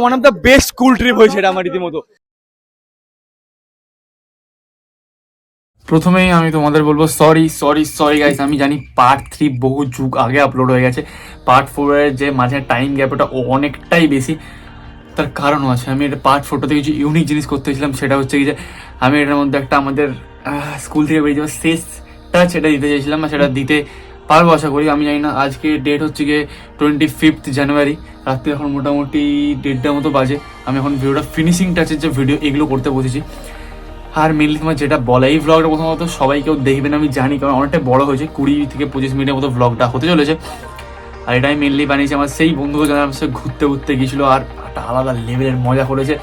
One of the best school trip হয়েছে এটা আমার রীতিমতো। প্রথমেই আমি তোমাদের বলব সরি সরি সরি গাইস আমি জানি পার্ট থ্রি বহু যুগ আগে আপলোড হয়ে গেছে। পার্ট ফোরের যে মাঝে টাইম গ্যাপ ওটা অনেকটাই বেশি। তার কারণও আছে, আমি এটা পার্ট ফোরটাতে কিছু ইউনিক জিনিস করতে চেয়েছিলাম সেটা হচ্ছে কি যে আমি এটার মধ্যে একটা আমাদের স্কুল থেকে বেরিয়ে যাওয়ার শেষ টাচ এটা দিতে চাইছিলাম সেটা দিতে পারব আশা করি। আমি জানি না, আজকে ডেট হচ্ছে গিয়ে টোয়েন্টি ফিফথ জানুয়ারি রাত্রে এখন মোটামুটি দেড়টার মতো বাজে। আমি এখন ভিডিওটা ফিনিশিং টাচের যে ভিডিও এগুলো করতে বসেছি। আর মেনলি তোমার যেটা বলা এই ভ্লগটা প্রথমত সবাই কেউ দেখবে না আমি জানি, কারণ অনেকটা বড় হয়েছে, কুড়ি থেকে পঁচিশ মিনিটের মতো ভ্লগটা হতে চলেছে। আর এটাই মেনলি বানিয়েছি আমার সেই বন্ধুকে যারা আমার সাথে ঘুরতে ঘুরতে গিয়েছিল, আর একটা আলাদা লেভেলের মজা করেছে।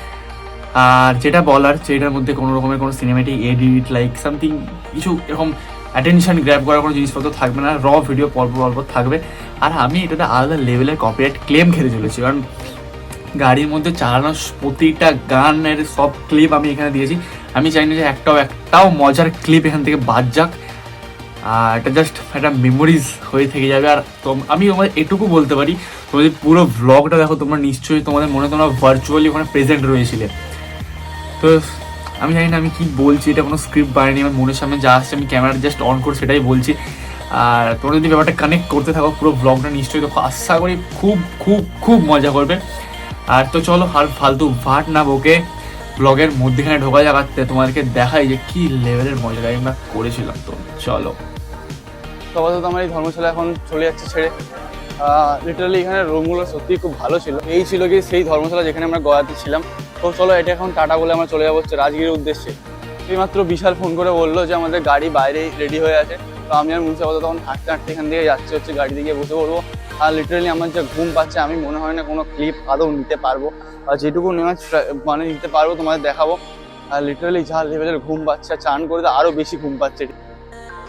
আর যেটা বলার যেটার মধ্যে কোনো রকমের কোনো সিনেমেটিক এডিট লাইক সামথিং কিছু এরকম অ্যাটেনশন গ্র্যাব করার কোনো জিনিসপত্র থাকবে না র ভিডিও পর্ব পর্ব থাকবে। আর আমি এটাতে আলাদা লেভেলের কপিরাইট ক্লেম খেতে চলেছি, কারণ গাড়ির মধ্যে চালানো প্রতিটা গানের সব ক্লিপ আমি এখানে দিয়েছি। আমি চাই না যে একটাও একটাও মজার ক্লিপ এখান থেকে বাদ যাক। আর এটা জাস্ট একটা মেমোরিজ হয়ে থেকে যাবে। আর আমি তোমাদের এটুকু বলতে পারি যদি পুরো ভ্লগটা দেখো, তোমরা নিশ্চয়ই তোমাদের মনে তোমরা ভার্চুয়ালি ওখানে প্রেজেন্ট রয়েছিলে। তো আমি জানি না আমি কি বলছি, এটা কোনো স্ক্রিপ্ট বানাইনি, আমার মনের সামনে যা আসছে আমি ক্যামেরা জাস্ট অন করে সেটাই বলছি। আর তোমরা যদি ব্যাপারটা কানেক্ট করতে থাকো, পুরো ব্লগটা নিশ্চয়ই দেখো, আশা করি খুব খুব খুব মজা করবে। আর তো চলো, আর ফালতু ভাট না বকে ব্লগের মধ্যেখানে ঢোকা জাগাতে তোমাদেরকে দেখাই যে কি লেভেলের মজাটা আমরা করেছিলাম তো, চলো। তো আমার এই ধর্মশালা এখন চলে যাচ্ছে ছেড়ে। লিটারালি এখানে রুমগুলো সত্যি খুব ভালো ছিল। এই ছিল কি সেই ধর্মশালা যেখানে আমরা গয়াতে ছিলাম। তো চলো, এটা এখন টাটা বলে আমরা চলে যাব হচ্ছে রাজগীরের উদ্দেশ্যে। এইমাত্র বিশাল ফোন করে বলল যে আমাদের গাড়ি বাইরে রেডি হয়ে আছে। তো আমি আর মুন্সি আপাতত তখন হাঁটতে হাঁটতে এখান থেকে যাচ্ছি হচ্ছে গাড়ি গিয়ে বসে পড়ব। আর লিটারালি আমার যে ঘুম পাচ্ছে, আমি মনে হয় না কোনো ক্লিপ আদৌ নিতে পারব। আর যেটুকু try- মানে নিতে পারব, তোমাদের দেখাবো। আর লিটারালি যা লেভেলের ঘুম পাচ্ছে চান করে তো আরও বেশি ঘুম পাচ্ছে।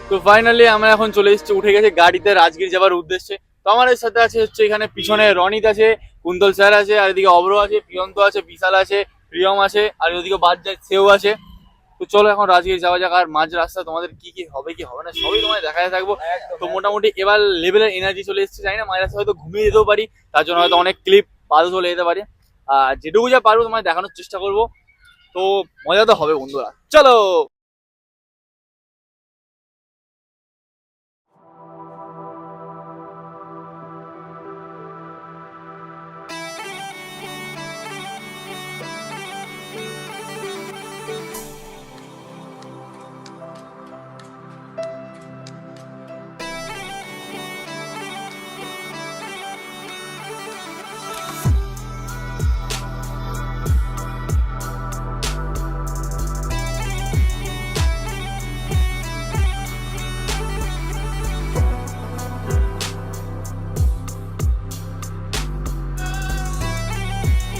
তো ফাইনালি আমরা এখন চলে এসেছি, উঠে গেছে গাড়িতে রাজগীর যাবার উদ্দেশ্যে। তো আমার সাথে আছে হচ্ছে এখানে পিছনে রনিত আছে কুন্তল স্যার আছে আর এদিকে অব্র আছে প্রিয়ন্ত আছে বিশাল আছে প্রিয়ম আছে আর ওদিকে বাদ যায় সেও আছে। তো চলো এখন রাজগীর যাওয়া যাক আর মাঝ রাস্তা তোমাদের কি কি হবে কি হবে না সবই তোমায় দেখাতে থাকব। তো মোটামুটি এবার লেভেলের এনার্জি চলে এসেছে জানি না মাঝ রাস্তা হয়তো ঘুমিয়ে যেতেও পারি তার জন্য হয়তো অনেক ক্লিপ বাদও চলে যেতে পারে। আর যেটুকু যা পারব তোমায় দেখানোর চেষ্টা করব। তো মজা তো হবে বন্ধুরা চলো!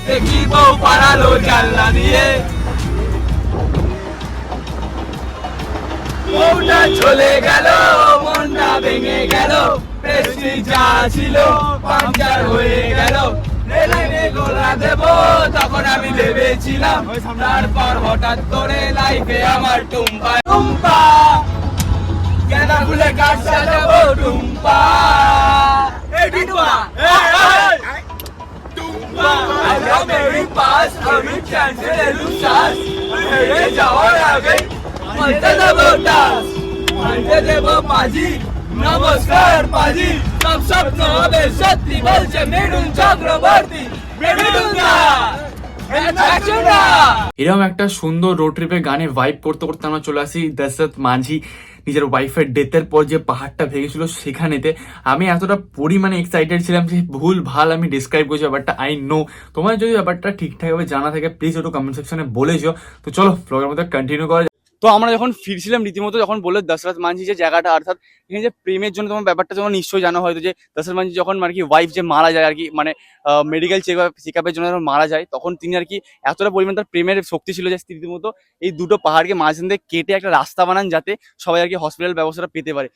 দেখি বউ পাড়ালো জানলা দিয়ে। বউটা চলে গেল, মনটা ভেঙে গেল পেস্টি যা ছিল পাঞ্চার হয়ে রেলাইনে গোলা দেব, তখন আমি ভেবেছিলাম, তারপর হঠাৎ করে লাইফে আমার টুম্পা। টুম্পা! কেনা ফুলে কাঠ সাজাবো, টুম্পা। এই টুম্পা। নমস্কার পাজি সব স্বপ্ন হবে সত্যি বলছে মৃদুল চক্রবর্তী মৃদুলদা অ্যাট্রাকশনরা এরকম একটা সুন্দর রোড ট্রিপে গানে ভাইব করতে করতে আমরা চলে আসি দশরথ মাঝি। নিজের ওয়াইফের ডেথের পর যে পাহাড়টা ভেঙেছিল সেখানেতে, আমি এতটা পরিমাণে এক্সাইটেড ছিলাম যে ভুল ভালো আমি ডিসক্রাইব করছি ব্যাপারটা আই নো তোমার যদি ব্যাপারটা ঠিকঠাকভাবে জানা থাকে প্লিজ একটু কমেন্ট সেকশনে বলেছ তো চলো ব্লগের মধ্যে কন্টিনিউ করা। তো আমরা যখন ফিরছিলাম রীতিমতো, যখন বলল দশরথ মাঝি যে জায়গাটা, অর্থাৎ এখানে যে প্রেমের জন্য তোমার ব্যাপারটা তোমার নিশ্চয়ই জানা হয়তো, যে দশরথ মাঝি যখন আর কি ওয়াইফ যে মারা যায় আর কি মানে মেডিকেল চেক চেক আপের জন্য যখন মারা যায়, তখন তিনি আর কি এতটা পরিমাণ তার প্রেমের শক্তি ছিল যে রীতিমতো এই দুটো পাহাড়কে মাঝখান থেকে কেটে একটা রাস্তা বানান যাতে সবাই আর কি হসপিটাল ব্যবস্থাটা পেতে পারে।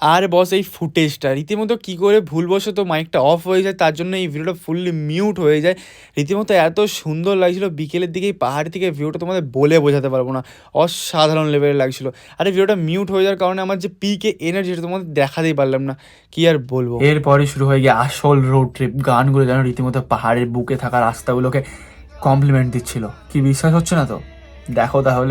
আর বস এই ফুটেজটা রীতিমতো কী করে ভুলবশত মাইকটা অফ হয়ে যায়, তার জন্য এই ভিডিওটা ফুললি মিউট হয়ে যায়। রীতিমতো এত সুন্দর লাগছিল, বিকেলের দিকে এই পাহাড় থেকে ভিউটা তোমাদের বলে বোঝাতে পারব না। অসাধারণ লেভেলের লাগছিল। আর এই ভিডিওটা মিউট হয়ে যাওয়ার কারণে আমার যে পিকে এনার্জি সেটা তোমাদের দেখাতেই পারলাম না। কি আর বলব? এরপরে শুরু হয়ে গিয়ে আসল রোড ট্রিপ গানগুলো যেন রীতিমতো পাহাড়ের বুকে থাকা রাস্তাগুলোকে কমপ্লিমেন্ট দিচ্ছিল। কি বিশ্বাস হচ্ছে না তো? দেখো তাহলে।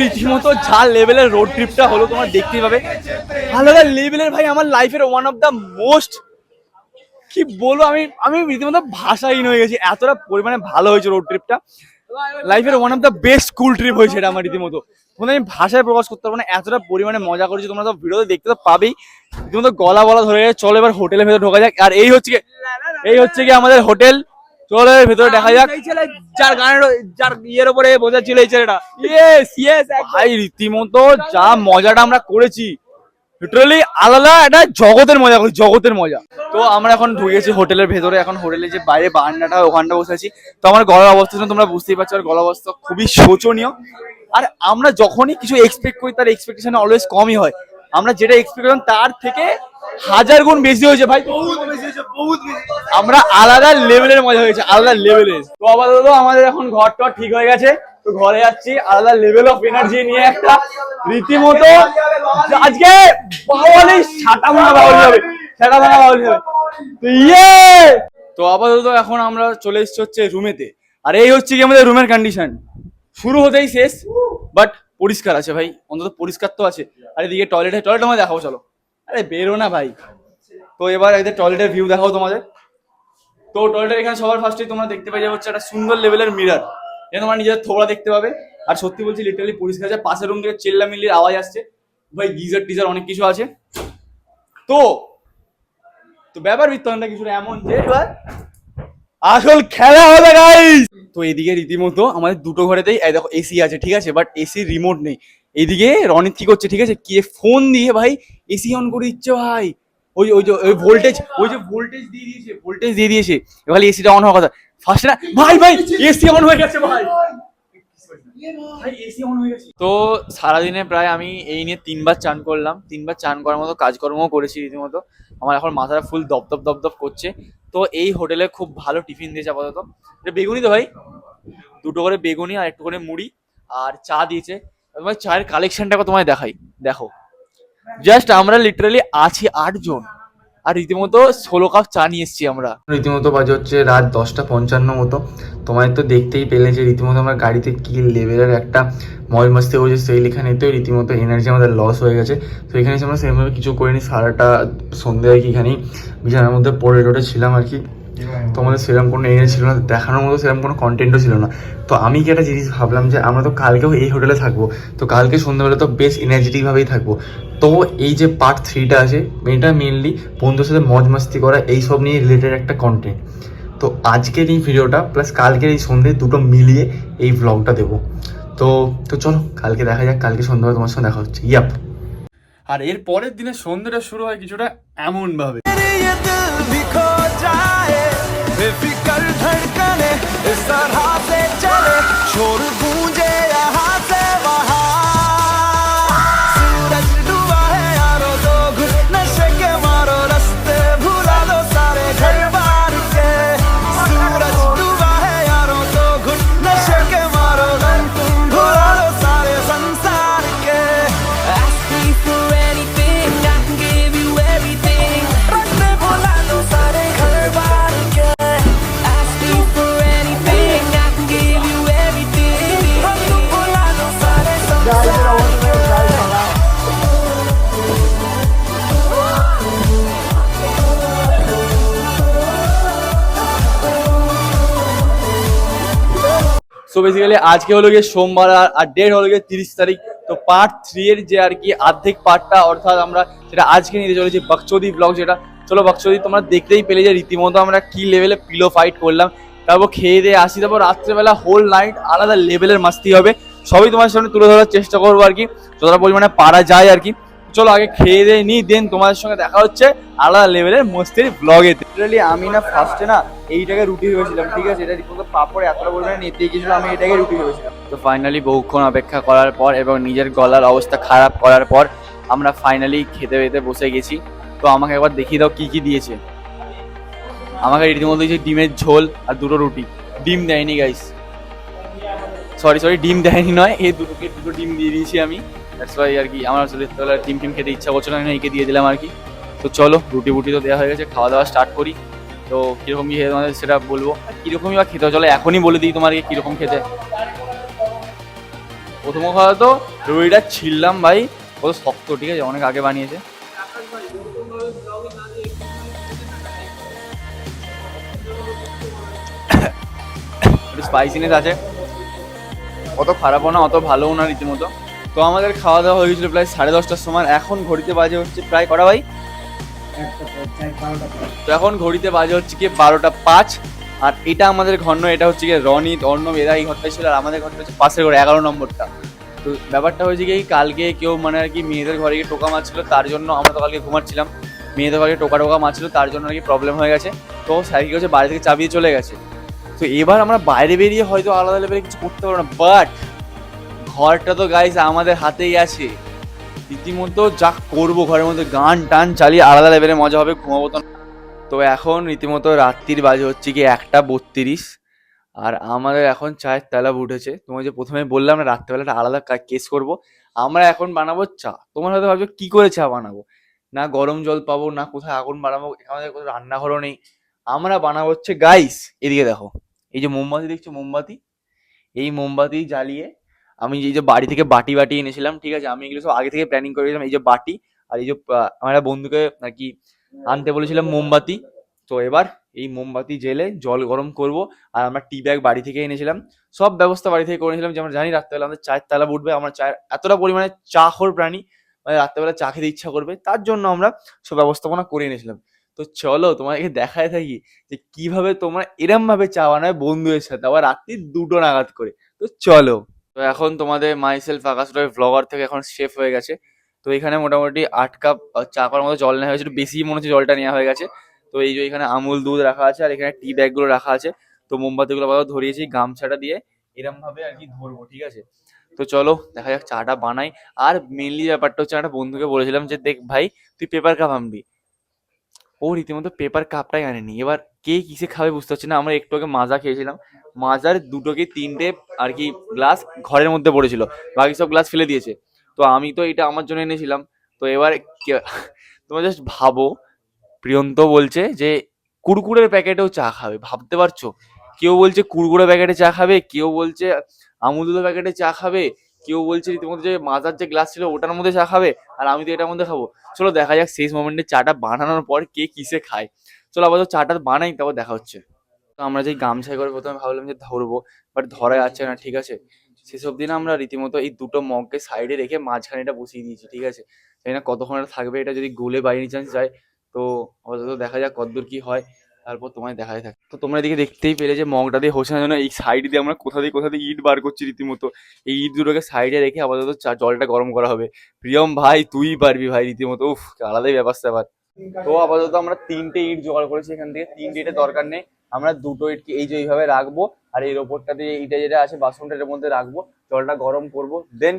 রীতিমতো যা লেভেলের রোড ট্রিপটা হলো তোমার দেখতেই পাবে। আলাদা লেভেলের ভাই আমার লাইফের ওয়ান অফ দ্য মোস্ট কি বলব আমি আমি রীতিমতো ভাষাহীন হয়ে গেছি। এতটা পরিমাণে ভালো হয়েছে রোড ট্রিপটা লাইফের one of the best school trip হয়েছে এটা আমার রীতিমতো। তোমাদের আমি ভাষায় প্রকাশ করতে পারব না এতটা পরিমাণে মজা করেছি তোমরা তো ভিডিওতে দেখতে তো পাবেই। রীতিমতো গলা বলা ধরে গেছে চলো এবার হোটেলের ভেতরে ঢোকা যাক। আর এই হচ্ছে এই হচ্ছে কি আমাদের হোটেল। চলো ভেতরে দেখা যাক। যার গানের যার ইয়ের উপরে বোঝা ছিল এই ছেলেটা। ইয়েস ইয়েস ভাই রীতিমতো যা মজাটা আমরা করেছি লিটারালি আলাদা একটা জগতের মজা করি জগতের মজা। তো আমরা এখন ঢুকেছি হোটেলের ভেতরে এখন হোটেলে যে বাইরে বারান্দাটা ওখানটা বসে আছি। তো আমার গলার অবস্থা তোমরা বুঝতেই পারছ আর গলার অবস্থা খুবই শোচনীয়। আর আমরা যখনই কিছু এক্সপেক্ট করি তার এক্সপেকটেশন অলওয়েজ কমই হয়। আমরা যেটা এক্সপেক্ট করলাম তার থেকে হাজার গুণ বেশি হয়েছে ভাই। আমরা আলাদা লেভেলের মজা হয়েছে আলাদা লেভেলের তো আপাতত আমাদের এখন ঘর টর ঠিক হয়ে গেছে। তো ঘরে যাচ্ছি আলাদা লেভেল অফ এনার্জি নিয়ে একটা রীতিমতো আজকে বাউলি ছাটা ভাঙা বাউলি হবে ছাটা ভাঙা বাউলি হবে। তো ইয়ে! তো আপাতত এখন আমরা চলে এসেছি হচ্ছে রুমেতে আর এই হচ্ছে কি আমাদের রুমের কন্ডিশন শুরু হতেই শেষ বাট পরিষ্কার আছে ভাই অন্তত পরিষ্কার তো আছে। আর এদিকে টয়লেট টয়লেট আমাদের দেখাবো চলো। আরে বেরো না ভাই। তো এবার এদের টয়লেটের ভিউ দেখাও তোমাদের। তো টয়লেটের এখানে সবার ফার্স্টে তোমরা দেখতে পাই হচ্ছে একটা সুন্দর লেভেলের মিরার এখানে তোমরা নিজের থোবড়া দেখতে পাবে। আর সত্যি বলছি লিটারালি পরিষ্কার আছে। পাশের রুম থেকে চিল্লামিল্লির আওয়াজ আসছে। ভাই গিজার টিজার অনেক কিছু আছে। তো তো ব্যাপার বৃত্তান্ত কিছু এমন যে এবার আসল খেলা হবে গাইস তো এদিকে রীতিমতো আমাদের দুটো ঘরেতেই, এই দেখো এসি আছে, ঠিক আছে? বাট এসি রিমোট নেই। এদিকে রনিত কি করছে ঠিক আছে? কে ফোন দিয়ে, ভাই এসি অন করে দিচ্ছে, ভাই। ওই ওই যে, ওই ভোল্টেজ ওই যে ভোল্টেজ দিয়ে দিয়েছে ভোল্টেজ দিয়ে দিয়েছে। এবার এসিটা অন হওয়ার কথা। ফার্স্ট না, ভাই ভাই এসি অন হয়ে গেছে, ভাই। তো সারাদিনে প্রায় আমি এই নিয়ে তিনবার চান করলাম। তিনবার চান করার মতো কাজকর্মও করেছি রীতিমতো। আমার এখন মাথাটা ফুল দপদপ দপদপ করছে। তো এই হোটেলে খুব ভালো টিফিন দিয়েছে আপাতত। এটা বেগুনি তো ভাই? দুটো করে বেগুনি আর একটু করে মুড়ি আর চা দিয়েছে। তোমার চায়ের কালেকশনটাকে তোমায় দেখাই। দেখো। জাস্ট আমরা লিটারালি আছি আটজন। আর রীতিমতো ষোলো কাপ চা নিয়ে এসছি আমরা। রীতিমতো বাজে হচ্ছে রাত দশটা পঞ্চান্ন মতো। তোমায় তো দেখতেই পেলে যে রীতিমতো আমার গাড়িতে কী লেভেলের একটা মজ মাস্তি হয়েছে, সেই তো রীতিমতো এনার্জি আমাদের লস হয়ে গেছে। তো এখানে আমরা সেরকমভাবে কিছু করিনি, সারাটা সন্ধ্যে আর কি এখানেই বিছানার মধ্যে পড়ে টোটে ছিলাম আর কি। তো আমাদের সেরকম কোনো এনার্জি ছিল না দেখানোর মতো সেরকম কোনো কন্টেন্টও ছিল না। তো আমি কি একটা জিনিস ভাবলাম যে আমরা তো কালকেও এই হোটেলে থাকব তো কালকে সন্ধ্যাবেলা তো বেশ এনার্জেটিকভাবেই থাকব। তো এই যে পার্ট থ্রিটা আছে এটা মেনলি বন্ধুদের সাথে মজ মাস্তি করা এইসব নিয়ে রিলেটেড একটা কন্টেন্ট তো আজকের এই ভিডিওটা প্লাস কালকের এই সন্ধ্যে দুটো মিলিয়ে এই ব্লগটা দেবো। তো তো চলো কালকে দেখা যাক কালকে সন্ধ্যাবেলা তোমার সঙ্গে দেখা হচ্ছে। ইয়াপ আর এর পরের দিনে সন্ধ্যেটা শুরু হয় কিছুটা এমন बेफिक्र धड़कने इस तरह से चले शोर गूंजे সো বেসিক্যালি আজকে হলো গিয়ে সোমবার আর ডেট হলো গিয়ে তিরিশ তারিখ। তো পার্ট থ্রি এর যে আর কি আর্ধেক পার্টটা অর্থাৎ আমরা সেটা আজকে নিতে চলেছি বকচোদি ব্লগ যেটা। চলো বকচোদি তোমরা দেখতেই পেলে যে রীতিমতো আমরা কি লেভেলে পিলো ফাইট করলাম। তারপর খেয়ে দিয়ে আসি, তারপর রাত্রেবেলা হোল নাইট আলাদা লেভেলের মাস্তি হবে। সবই তোমার সামনে তুলে ধরার চেষ্টা করব আর কি। যতটা পরিমাণে পারা যায় আর কি। চলো আগে খেয়ে দিয়ে নিই দেন তোমাদের সঙ্গে দেখা হচ্ছে আলাদা লেভেলের মস্তির ব্লগে লিটারালি আমি না ফার্স্টে না এইটাকে রুটি ভেবেছিলাম ঠিক আছে? এটা রীতিমতো পাপড় এতটা পরিমাণে নিতে গিয়েছিল আমি এটাকে রুটি ভেবেছিলাম। তো ফাইনালি বহুক্ষণ অপেক্ষা করার পর এবং নিজের গলার অবস্থা খারাপ করার পর আমরা ফাইনালি খেতে খেতে বসে গেছি। তো আমাকে একবার দেখিয়ে দাও কী কী দিয়েছে। আমাকে রীতিমতো দিয়েছে ডিমের ঝোল আর দুটো রুটি। ডিম দেয়নি গাইস সরি সরি ডিম দেয়নি নয় এই দুটোকে দুটো ডিম দিয়ে দিয়েছি আমি। দ্যাটস ওয়াই আর কি আমার আসলে তাহলে ডিম টিম খেতে ইচ্ছা করছিল না একে দিয়ে দিলাম আর কি। তো চলো, রুটি বুটি তো দেওয়া হয়ে গেছে, খাওয়া দাওয়া স্টার্ট করি। তো কীরকম কি তোমাদের সেটা বলব? কিরকমই বা খেতে চলো, এখনই বলে দিই তোমাকে কীরকম খেতে। প্রথম কথা তো, রুটিটা ছিললাম ভাই। কত শক্ত, ঠিক আছে? অনেক আগে বানিয়েছে। স্পাইসিনেস আছে। অত খারাপও না, অত ভালোও না রীতিমতো। তো আমাদের খাওয়া দাওয়া হয়ে গেছিল প্রায় সাড়ে দশটার সময়। এখন ঘড়িতে বাজে হচ্ছে প্রায় কটা ভাই? তো এখন ঘড়িতে বাজে হচ্ছে কি বারোটা পাঁচ। আর এটা আমাদের ঘর নয়, এটা হচ্ছে কি রনিত অর্ণব, এরা এই ঘরটা ছিল, আর আমাদের ঘরটা হচ্ছে পাশের ঘর, এগারো নম্বরটা। তো ব্যাপারটা হয়েছে কি কালকে কেউ মানে আর কি মেয়েদের ঘরে গিয়ে টোকা মারছিল, তার জন্য আমরা তো কালকে ঘুমাচ্ছিলাম। মেয়েদের ঘরে টোকা টোকা মারছিল, তার জন্য আর কি প্রবলেম হয়ে গেছে। তো স্যার কি হচ্ছে বাড়ি থেকে চাবিয়ে চলে গেছে। তো এবার আমরা বাইরে বেরিয়ে হয়তো আলাদা লেভেলে কিছু করতে পারব না বাট ঘরটা তো গাইস আমাদের হাতেই আছে। রীতিমতো যা করব ঘরের মধ্যে, গান টান চালিয়ে আলাদা লেভেলে মজা হবে, ঘুমাবো তো। তো এখন রীতিমতো রাত্রির বাজে, হচ্ছে কি একটা বত্রিশ। আর আমাদের এখন চায়ের তালাব উঠেছে তোমার যে প্রথমে বললাম না, রাত্রেবেলাটা আলাদা কেস করব। আমরা এখন বানাবো চা। তোমার হয়তো ভাবছ কি করে চা বানাবো? না গরম জল পাবো, না কোথায় আগুন বানাবো, আমাদের কোথাও রান্নাঘরও নেই। আমরা বানাবো হচ্ছে গাইস এদিকে দেখো। এই যে মোমবাতি, দেখছ মোমবাতি? এই মোমবাতি জ্বালিয়ে আমি এই যে বাড়ি থেকে বাটি বাটি এনেছিলাম, ঠিক আছে? আমি এগুলো সব আগে থেকে প্ল্যানিং করেছিলাম এই যে বাটি আর এই যে আমার বন্ধুকে আর কি আনতে বলেছিলাম মোমবাতি। তো এবার এই মোমবাতি জেলে জল গরম করব আর আমরা টি ব্যাগ বাড়ি থেকে এনেছিলাম। সব ব্যবস্থা বাড়ি থেকে করে নিয়েছিলাম, যে আমরা জানি রাত্রেবেলা আমাদের চায়ের তালা উঠবে আমরা চায়ের এতটা পরিমাণে চা খোর প্রাণী মানে রাত্রেবেলা চা খেতে ইচ্ছা করবে, তার জন্য আমরা সব ব্যবস্থাপনা করে এনেছিলাম। তো চলো তোমাকে দেখায় থাকি যে কীভাবে তোমরা এরম ভাবে চা বানায় বন্ধুদের সাথে, আবার রাত্রি দুটো নাগাদ করে। তো চলো। তো এখন তোমাদের মাইসেলফ আকাশটার ভ্লগার থেকে এখন শেফ হয়ে গেছে। তো এখানে মোটামুটি আট কাপ চা করার মতো জল নেওয়া হয়েছে। বেশি মনে হচ্ছে জলটা নেওয়া হয়ে গেছে। তো এই যে এখানে আমুল দুধ রাখা আছে, আর এখানে টি ব্যাগগুলো রাখা আছে। তো মোমবাতিগুলো আপাতত ধরিয়েছি, গামছাটা দিয়ে এরম ভাবে আর কি ধরবো, ঠিক আছে? তো চলো, দেখা যাক চাটা বানাই। আর মেনলি ব্যাপারটা হচ্ছে, একটা বন্ধুকে বলেছিলাম যে, দেখ ভাই, তুই পেপার কাপ আনবি। ও রীতিমতো পেপার কাপটাই আনেনি। এবার কে কিসে খাবে বুঝতে পারছি না। আমরা একটু আগে মাজা খেয়েছিলাম। মাজার দুটো কি তিনটে আর কি গ্লাস ঘরের মধ্যে পড়েছিল। বাকি সব গ্লাস ফেলে দিয়েছে। তো আমি তো এটা আমার জন্য এনেছিলাম। তো এবার তোমরা জাস্ট ভাবো। প্রিয়ন্ত বলছে যে, কুরকুরের প্যাকেটেও চা খাবে। ভাবতে পারছ? কেউ বলছে কুরকুরে প্যাকেটে চা খাবে, কেউ বলছে আমুল দুধের প্যাকেটে চা খাবে, কেউ বলছে রীতিমতো যে মাজার যে গ্লাস ছিল ওটার মধ্যে চা খাবে, আর আমি তো এটার মধ্যে খাব। চলো দেখা যাক শেষ মোমেন্টে চাটা বানানোর পর কে কিসে খায়। চলো আপাতত চাটা বানাই, তারপর দেখা হচ্ছে। তো আমরা যেই গামছাই করে প্রথমে ভাবলাম যে ধরবো বাট ধরা যাচ্ছে না, ঠিক আছে? সেসব দিন আমরা রীতিমতো এই দুটো মগকে সাইডে রেখে মাঝখানে এটা বসিয়ে দিয়েছি, ঠিক আছে? জানি না কতক্ষণ থাকবে, এটা যদি গোলে বাইরে চান্স যায়, তো আপাতত দেখা যাক কতদূর কি হয়, তারপর তোমায় দেখাই থাকে। তো তোমরা এদিকে দেখতেই পেলে যে মগটা দিয়ে হোসেনের জন্য এই সাইড দিয়ে আমরা কোথা দিয়ে কোথা দিয়ে ইট বার করছি রীতিমতো। এই ইট দুটোকে সাইডে রেখে আপাতত জলটা গরম করা হবে। প্রিয়ম ভাই, তুই পারবি ভাই রীতিমতো, উফ, আলাদাই ব্যাপার স্যাপার। তো আপাতত আমরা তিনটে ইট জোগাড় করেছি এখান থেকে, তিনটে ইটের দরকার নেই। আমরা দুটো ইটকে এই যে এইভাবে রাখব, আর এর ওপরটা দিয়ে ইটা যেটা আছে, বাসনটা বাসনটার মধ্যে রাখব, জলটা গরম করব দেন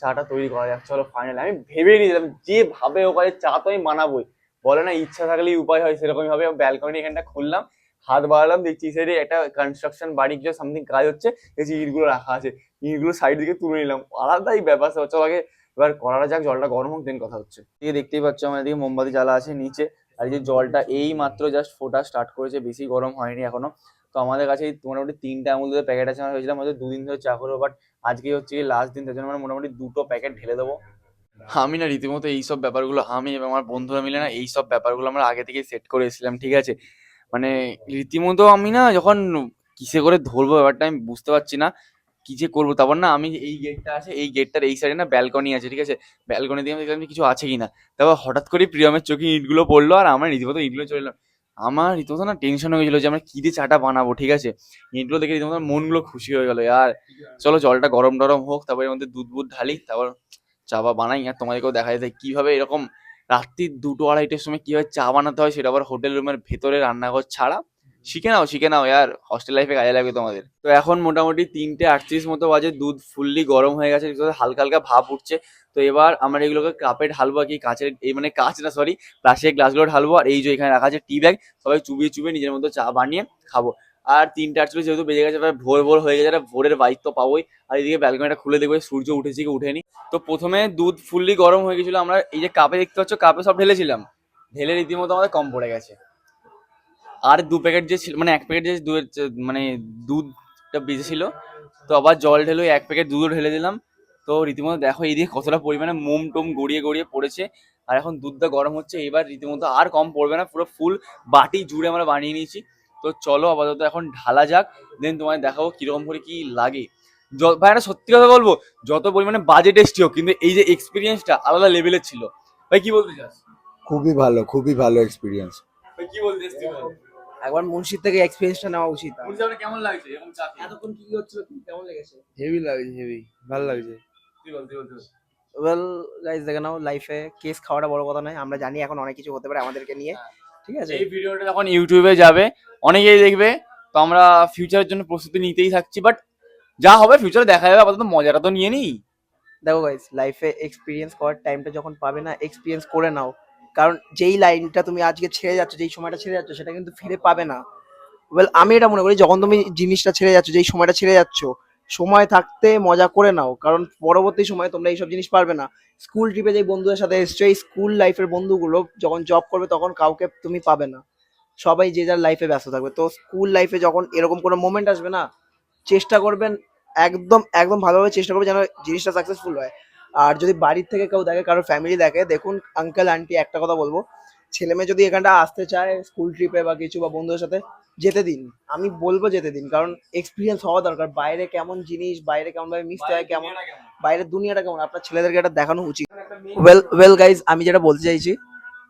চাটা তৈরি করা যাক। চলো ফাইনাল আমি ভেবে নিয়েছিলাম যেভাবে ওখানে চা তো আমি বানাবোই। বলে না, ইচ্ছা থাকলেই উপায় হয়, সেরকমই ভাবে ব্যালকনি এখানটা খুললাম, হাত বাড়ালাম, দেখছি সাইডে একটা কনস্ট্রাকশন বাড়ির যে সামথিং কাজ হচ্ছে, দেখছি ইটগুলো রাখা আছে। ইটগুলো সাইড দিকে তুলে নিলাম, আলাদাই ব্যাপার। চলো আগে এবার করাটা যাক, জলটা গরম হোক দেন কথা হচ্ছে। দেখতেই পাচ্ছ আমার এদিকে মোমবাতি জ্বালা আছে নিচে। আর যে জলটা এই মাত্র জাস্ট ফোটা স্টার্ট করেছে, বেশি গরম হয়নি এখনও। তো আমাদের কাছে মোটামুটি তিনটা আমুল দুধের প্যাকেট আছে, আমরা ভেবেছিলাম হয়তো দুদিন ধরে চা করব বাট আজকে হচ্ছে লাস্ট দিন, তার জন্য আমরা মোটামুটি দুটো প্যাকেট ঢেলে দেবো। আমি না রীতিমতো এইসব ব্যাপারগুলো, আমি এবং আমার বন্ধুরা মিলে না এইসব ব্যাপারগুলো আমরা আগে থেকে সেট করে এসেছিলাম, ঠিক আছে? মানে রীতিমতো আমি না যখন কিসে করে ধরবো ব্যাপারটা আমি বুঝতে পারছি না। কি যে করব? তারপর না আমি এই গেটটা আছে, এই গেটটার এই সাইডে না ব্যালকনি আছে, ঠিক আছে? ব্যালকনি দিয়ে আমি দেখলাম কিছু আছে কিনা। তারপর হঠাৎ করে প্রিয়মের চোখে ইটগুলো পড়ল আর আমার রীতিমতো ইটগুলো চলে এলাম। আমার রীতিমতো না টেনশন হয়ে গেছিল যে আমরা কি দিয়ে চাটা বানাবো, ঠিক আছে? ইটগুলো দেখে রীতিমতো মনগুলো খুশি হয়ে গেলো আর চলো জলটা গরম টরম হোক, তারপর এর মধ্যে দুধ বুধ ঢালি, তারপর চা বা বানাই, আর তোমাদেরকেও দেখা যায় কীভাবে এরকম রাত্রির দুটো আড়াইটের সময় কীভাবে চা বানাতে হয়, সেটা আবার হোটেল রুমের ভেতরে রান্নাঘর ছাড়া। শিখে নাও শিখে নাও ইয়ার। হস্টেল লাইফে কাজে লাগবে তোমাদের। তো এখন মোটামুটি তিনটে আটত্রিশ মতো বাজে, দুধ ফুললি গরম হয়ে গেছে হালকা হালকা ভাপ উঠছে। তো এবার আমরা এগুলোকে কাপে ঢালবো কি, কাঁচের এই মানে কাঁচ না সরি প্লাস্টিকের গ্লাসগুলো ঢালবো। আর এই যে এখানে রাখা আছে টি ব্যাগ সবাই চুবিয়ে চুবিয়ে নিজের মতো চা বানিয়ে খাব। আর তিনটে আটচল্লিশ যেহেতু বেজে গেছে, এবার ভোর ভোর হয়ে গেছে ভোরের বাইক তো পাবোই। আর এদিকে ব্যালকনিটা খুলে দেখবে সূর্য উঠেছে কি উঠেনি। তো প্রথমে দুধ ফুললি গরম হয়ে গেছিল, আমরা এই যে কাপে দেখতে পাচ্ছ কাপে সব ঢেলেছিলাম। ঢেলে রীতিমতো আমাদের কম পড়ে গেছে। আর দু প্যাকেট যে ছিল মানে এক প্যাকেট যে দুধের মানে দুধটা বেজে ছিল তো আবার জল ঢেলে এক প্যাকেট দুধও ঢেলে দিলাম। তো রীতিমতো দেখো এইদিকে কতটা পরিমাণে মোম টোম গড়িয়ে গড়িয়ে পড়েছে আর এখন দুধটা গরম হচ্ছে এবার রীতিমতো আর কম পড়বে না পুরো ফুল বাটি জুড়ে আমরা বানিয়ে নিয়েছি। তো চলো আপাতত এখন ঢালা যাক দেন তোমায় দেখাবো কীরকম করে কি লাগে। ভাই একটা সত্যি কথা বলব যত পরিমাণে বাজে টেস্টি হোক কিন্তু এই যে এক্সপিরিয়েন্সটা আলাদা লেভেলের ছিল। ভাই কি বলতে চাস? খুবই ভালো খুবই ভালো এক্সপিরিয়েন্স ভাই কি বলতে চাস? একবার মুন্সির থেকে এক্সপিরিয়েন্সটা নেওয়া উচিত। আপনার কেমন লাগছে? এরকম চা এতক্ষণ কি হচ্ছিল? কেমন লেগেছে? হেভি লাগছে হেভি ভালো লাগছে। তুই বল, তুই বল, ওয়েল গাইজ দেখে নাও লাইফে কেস খাওয়াটা বড় কথা নয়। আমরা জানি এখন অনেক কিছু হতে পারে আমাদেরকে নিয়ে। ঠিক আছে? এই ভিডিওটা যখন ইউটিউবে যাবে অনেকেই দেখবে তো আমরা ফিউচারের জন্য প্রস্তুতি নিতেই থাকছি বাট যা হবে ফিউচারে দেখা যাবে আপাতত মজাটা তো নিয়ে নিই। দেখো গাইজ লাইফে এক্সপিরিয়েন্স করার টাইমটা যখন পাবে না এক্সপিরিয়েন্স করে নাও। কারণ যেই লাইনটা তুমি আজকে ছেড়ে যাচ্ছ, যেই সময়টা ছেড়ে যাচ্ছ, সেটা কিন্তু ফিরে পাবে না। ওয়েল আমি এটা মনে করি, যখন তুমি জিনিসটা ছেড়ে যাচ্ছ, যেই সময়টা ছেড়ে যাচ্ছ, সময় থাকতে মজা করে নাও। কারণ পরবর্তী সময়ে তোমরা এইসব জিনিস পারবে না। স্কুল ট্রিপে যে বন্ধুদের সাথে এসছো, এই স্কুল লাইফের বন্ধুগুলো যখন জব করবে, তখন কাউকে তুমি পাবে না। সবাই যে যার লাইফে ব্যস্ত থাকবে। তো স্কুল লাইফে যখন এরকম কোনো মোমেন্ট আসবে না, চেষ্টা করবেন, একদম একদম ভালোভাবে চেষ্টা করবে যেন জিনিসটা সাকসেসফুল হয়। আর যদি বাড়ির থেকে কেউ দেখে, কারোর ফ্যামিলি দেখে, দেখুন আঙ্কেল আন্টি একটা কথা বলব। ছেলে মেয়ে যদি এখানটা আসতে চায় স্কুল ট্রিপে বা কিছু বা বন্ধুদের সাথে, যেতে দিন। আমি বলব যেতে দিন, কারণ এক্সপিরিয়েন্স হওয়া দরকার। বাইরে কেমন জিনিস, বাইরে কেমন ভাবে মিশতে হয়, কেমন, বাইরের দুনিয়াটা কেমন, আপনার ছেলেদেরকে এটা দেখানো উচিত। ওয়েল ওয়েল গাইজ আমি যেটা বলতে চাইছি,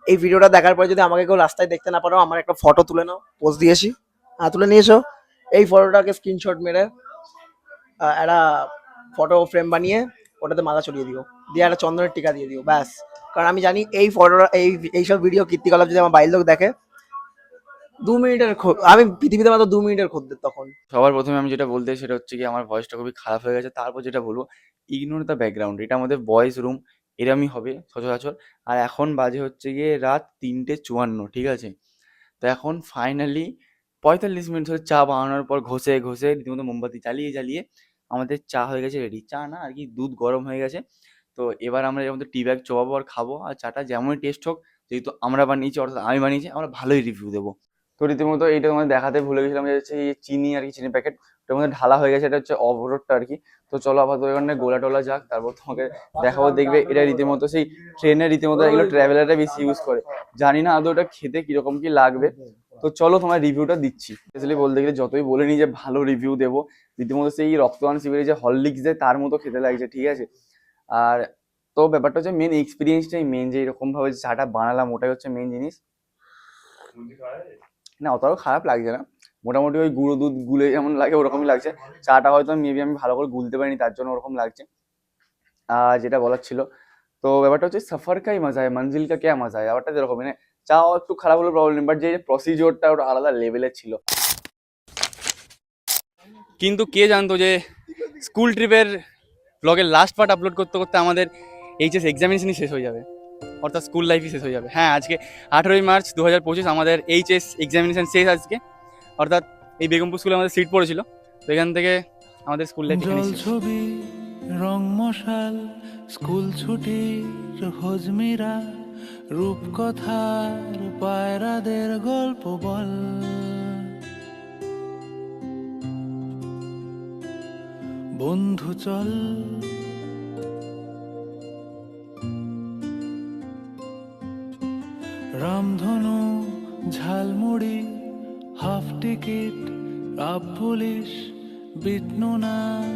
এই ভিডিওটা দেখার পরে যদি আমাকে কেউ রাস্তায় দেখতে না পারো, আমার একটা ফটো তুলে নাও পোস্ট দিয়েছি হ্যাঁ তুলে নিয়েছো এই ফটোটাকে স্ক্রিনশট মেরে একটা ফটো ফ্রেম বানিয়ে ওটাতে মালা চড়িয়ে দিও। দিয়ে একটা চন্দনের টিকা দিয়ে দিও, ব্যাস। কারণ আমি জানি এই ফটোটা এই, এইসব ভিডিও কীর্তিকলাপ যদি আমার বাইরের লোক দেখে, দু মিনিটের আমি পৃথিবীতে মাত্র দু মিনিটের খদ্দের তখন। সবার প্রথমে আমি যেটা বলতে সেটা হচ্ছে কি, আমার ভয়েসটা খুবই খারাপ হয়ে গেছে। তারপর যেটা বলব ইগনোর দ্য ব্যাকগ্রাউন্ড এটা আমাদের বয়েজ রুম এরমই হবে সচরাচর। আর এখন বাজে হচ্ছে গিয়ে রাত তিনটে চুয়ান্ন, ঠিক আছে? তো এখন ফাইনালি পঁয়তাল্লিশ মিনিট ধরে চা বানানোর পর ঘষে ঘষে রীতিমতো মোমবাতি জ্বালিয়ে জ্বালিয়ে আমাদের চা হয়ে গেছে রেডি চা না আর কি দুধ গরম হয়ে গেছে। তো এবার আমরা মধ্যে টি ব্যাগ চবাবো আর খাব। আর চাটা যেমনই টেস্ট হোক, যেহেতু আমরা বানিয়েছি, অর্থাৎ আমি বানিয়েছি, আমরা ভালোই রিভিউ দেবো। তো রীতিমতো এইটা তোমাদের দেখাতে ভুলে গেছিলাম যে হচ্ছে এই চিনি আর কি চিনি প্যাকেট ওটার মধ্যে ঢালা হয়ে গেছে। এটা হচ্ছে অবরোধটা আর কি। তো চলো আবার আপাতত এখানে গোলা টোলা যাক, তারপর তোমাকে দেখাবো, দেখবে এটা রীতিমতো সেই ট্রেনে রীতিমতো এগুলো ট্রাভেলাররা বেশি ইউজ করে। জানি না আদৌ ওটা খেতে কীরকম কি লাগবে। তো চলো তোমার রিভিউটা দিচ্ছি। স্পেশালি বলতে গেলে যতই বলে নি যে ভালো রিভিউ দেবো, রীতিমতো সেই রক্তদান শিবিরে যে হরলিক্স দেয়, তার মতো খেতে লাগছে, ঠিক আছে? আর তো ব্যাপারটা হচ্ছে মেন এক্সপিরিয়েন্সটাই মেন যে এরকম ভাবে চাটা বানালাম, ওটাই হচ্ছে মেন জিনিস। না, অতটাও খারাপ লাগছে না। মোটামুটি ওই গুঁড়ো দুধ গুলে যেমন লাগে, ওরকমই লাগছে। চাটা হয়তো মেবি আমি ভালো করে গুলতে পারিনি, তার জন্য ওরকম লাগছে। আর যেটা বলার ছিল, তো ব্যাপারটা হচ্ছে সফর কাই মজা হয় মঞ্জিল কা কে মজা হয় ব্যাপারটা যেরকমই মানে চাও একটু খারাপ হলো প্রবলেম বাট যে প্রসিজিওরটা ওটা আলাদা লেভেলের ছিল। কিন্তু কে জানতো যে স্কুল ট্রিপের ব্লগের লাস্ট পার্ট আপলোড করতে করতে আমাদের এইচএস এক্সামিনেশনই শেষ হয়ে যাবে। অর্থাৎ স্কুল লাইফই শেষ হয়ে যাবে। হ্যাঁ আজকে আঠেরোই মার্চ দু হাজার পঁচিশ আমাদের এইচএস এক্সামিনেশন শেষ আজকে। অর্থাৎ এই বেগমপুর স্কুলে আমাদের সিট পড়েছিল। তো এখান থেকে আমাদের স্কুল লাইফ ছবি রং মশাল স্কুল ছুটির হজমিরা রূপকথার পায়রাদের গল্প বল। বন্ধু চল। রামধনু ঝালমুড়ি হাফ টিকিট রাব পুলিশ বিটনুনার